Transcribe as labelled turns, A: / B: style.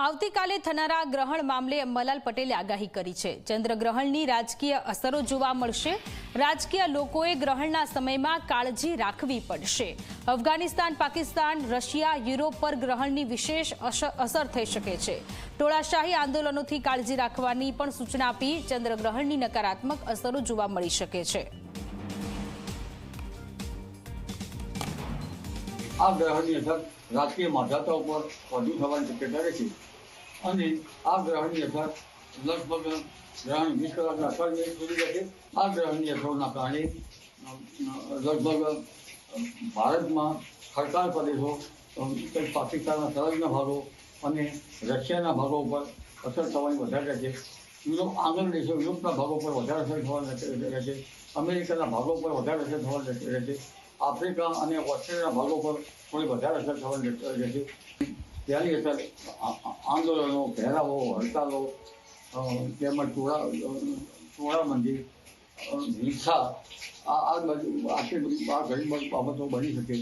A: આવતીકાલે થનારા ગ્રહણ મામલે અંબાલાલ પટેલે આગાહી કરી છે. ચંદ્રગ્રહણની રાજકીય અસરો જોવા મળશે. રાજકીય લોકોએ ગ્રહણના સમયમાં કાળજી રાખવી પડશે. અફઘાનિસ્તાન, પાકિસ્તાન, રશિયા, યુરોપ પર ગ્રહણની વિશેષ અસ- અસર થઈ શકે છે. ટોળાશાહી આંદોલનોથી કાળજી રાખવાની પણ સૂચના આપી ચંદ્રગ્રહણની નકારાત્મક અસરો જોવા મળી શકે છે.
B: આ ગ્રહણની અસર રાજકીય માધ્યતા ઉપર વધુ થવાની શક્યતા રહેશે. અને આ ગ્રહણની અસર લગભગ ગ્રહણ વીસ કલાકના અસર સુધી રહેશે. આ ગ્રહણની અસરના કારણે લગભગ ભારતમાં ખડકાળ પ્રદેશો પાકિસ્તાનના સરહદના ભાગો અને રશિયાના ભાગો ઉપર અસર થવાની વધારે રહેશે. યુરોપ આંગણ દેશો, યુરોપના ભાગો પર વધારે અસર થવાની રહેશે. અમેરિકાના ભાગો પર વધારે અસર થવાની રહેશે. આફ્રિકા અને ઓસ્ટ્રેલિયાના ભાગો પર થોડી વધારે અસર થવાની રહેશે ત્યાંની અસર આંદોલનો પહેરાવો હડતાલો તેમજ મંદિર અ, હિંસા આ આ બધી આટલી બધી આ ઘણી બધી બાબતો બની શકે.